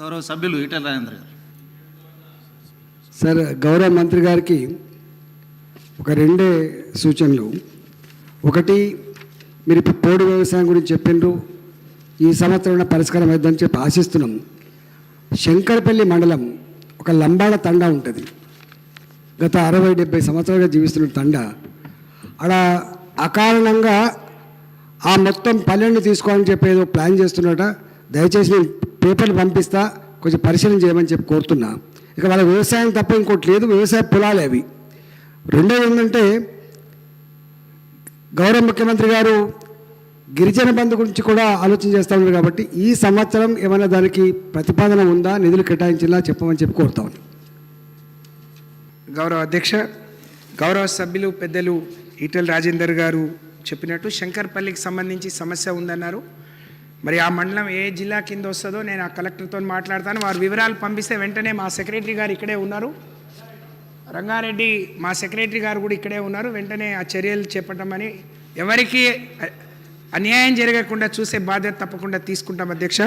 గౌరవ సభ్యులు ఈటల రాజేంద్ర గారు. సార్ గౌరవ మంత్రి గారికి ఒక రెండే సూచనలు. ఒకటి మీరు ఇప్పుడు పోడు వ్యవసాయం గురించి చెప్పిండ్రు ఈ సంవత్సరం పరిష్కారం అవుతుందని చెప్పి ఆశిస్తున్నాం. శంకరపల్లి మండలం ఒక లంబాడ తండా ఉంటుంది. గత అరవై డెబ్బై సంవత్సరాలుగా జీవిస్తున్న తండ. అక్కడ అకారణంగా ఆ మొత్తం పల్లెని తీసుకోవాలని చెప్పి ఏదో ప్లాన్ చేస్తున్నట దయచేసి నేను పేపర్లు పంపిస్తా కొంచెం పరిశీలన చేయమని చెప్పి కోరుతున్నా. ఇక వాళ్ళ వ్యవసాయం తప్ప ఇంకోటి లేదు వ్యవసాయ పొలాలే అవి. రెండోది ఏంటంటే గౌరవ ముఖ్యమంత్రి గారు గిరిజన బంధు గురించి కూడా ఆలోచన చేస్తూ ఉన్నారు కాబట్టి ఈ సంవత్సరం ఏమైనా దానికి ప్రతిపాదన ఉందా నిధులు కేటాయించేలా చెప్పమని చెప్పి కోరుతా గౌరవ అధ్యక్ష గౌరవ సభ్యులు పెద్దలు ఈటెల రాజేందర్ గారు చెప్పినట్టు శంకర్పల్లికి సంబంధించి సమస్య ఉందన్నారు. మరి ఆ మండలం ఏ జిల్లా కింద వస్తుందో నేను ఆ కలెక్టర్తో మాట్లాడతాను. వారు వివరాలు పంపిస్తే వెంటనే మా సెక్రటరీ గారు ఇక్కడే ఉన్నారు. రంగారెడ్డి మా సెక్రటరీ గారు కూడా ఇక్కడే ఉన్నారు. వెంటనే ఆ చర్యలు చేపట్టమని ఎవరికి అన్యాయం జరగకుండా చూసే బాధ్యత తప్పకుండా తీసుకుంటాం అధ్యక్ష.